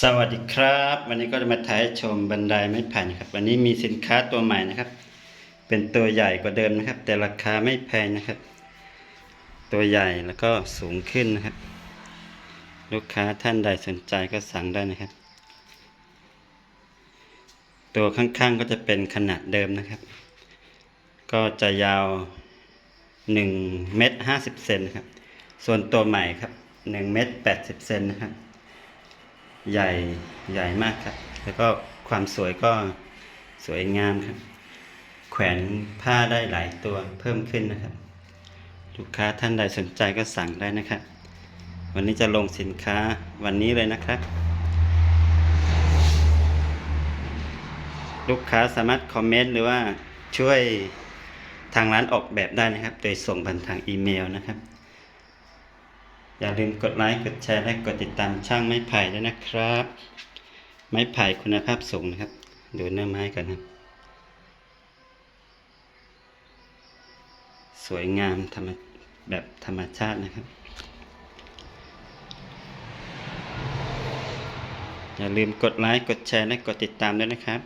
สวัสดีครับ วันนี้ก็จะมาถ่ายให้ชมบันไดไม้ไผ่นะครับ วันนี้มีสินค้าตัวใหม่นะครับ เป็นตัวใหญ่กว่าเดิมนะครับ แต่ราคาไม่แพงนะครับ ตัวใหญ่แล้วก็สูงขึ้นนะครับ ลูกค้าท่านใดสนใจก็สั่งได้นะครับ ตัวข้างๆก็จะเป็นขนาดเดิมนะครับ ก็จะยาว1เมตร50เซนนะครับ ส่วนตัวใหม่ครับ1เมตร80เซนนะครับ ใหญ่ใหญ่มากครับ แล้วก็ความสวยก็สวยงามครับ แขวนผ้าได้หลายตัวเพิ่มขึ้นนะครับ ลูกค้าท่านใดสนใจก็สั่งได้นะครับ วันนี้จะลงสินค้าวันนี้เลยนะครับ ลูกค้าสามารถคอมเมนต์หรือว่าช่วยทางร้านออกแบบได้นะครับ โดยส่งผ่านทางอีเมลนะครับ อย่าลืมกดไลค์ กดแชร์ และกดติดตามช่างไม้ไผ่ด้วยนะครับ ไม้ไผ่คุณภาพสูงนะครับ ดูเนื้อไม้กันครับ สวยงามธรรมแบบธรรมชาตินะครับ อย่าลืมกดไลค์ กดแชร์ และกดติดตามด้วยนะครับ